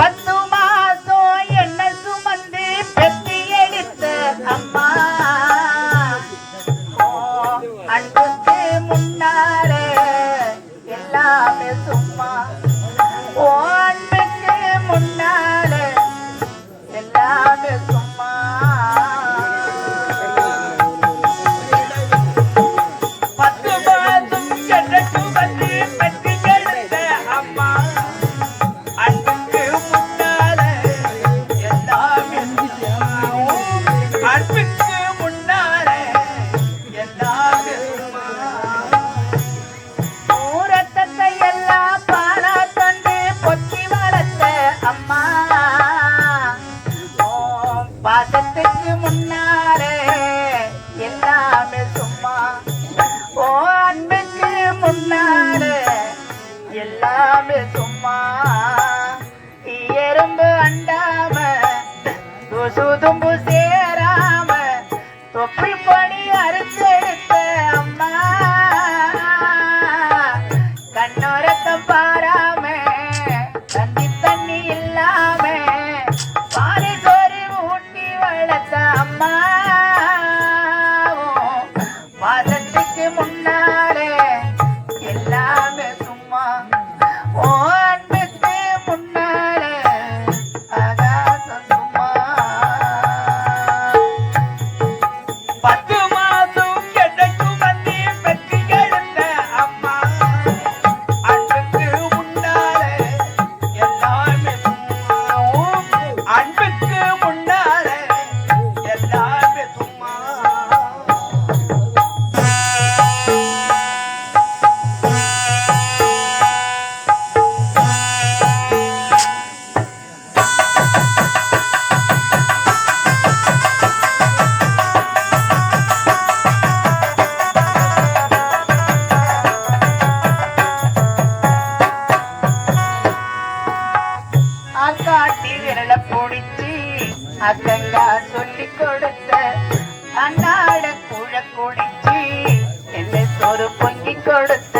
பத்து மாசம் என்ன சுமந்து பெத்தி எடுத்த அம்மா. அன்புக்கு முன்னாலே எல்லாமே சும்மா. ஓ கண்ணோரத்தம் பாராம தந்தி தண்ணி இல்லாம பாரி சோறு ஊட்டி அம்மா. குடிச்சு என்னை சோறு பொங்கி கொடுத்து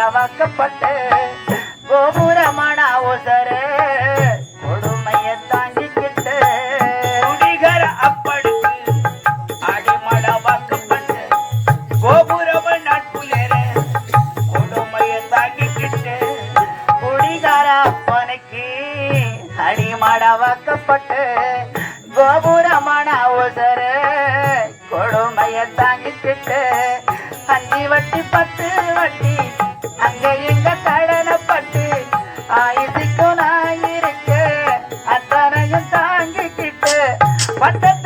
பலவாக்கப்பட்ட கோபுரமான ஒசரு. கொடுமையை தாங்கிக்கிட்ட குடிகர அப்பனுக்கு அடிமளவாக்கப்பட்ட கோபுரம நட்புலேர. கொடுமையை தாங்கிக்கிட்ட குடிகார அப்பனுக்கு அடிமளவாக்கப்பட்ட கோபுரமான ஒசரு. கொடுமையை தாங்கிக்கிட்ட அஞ்சு வட்டி பத்து வட்டி What the?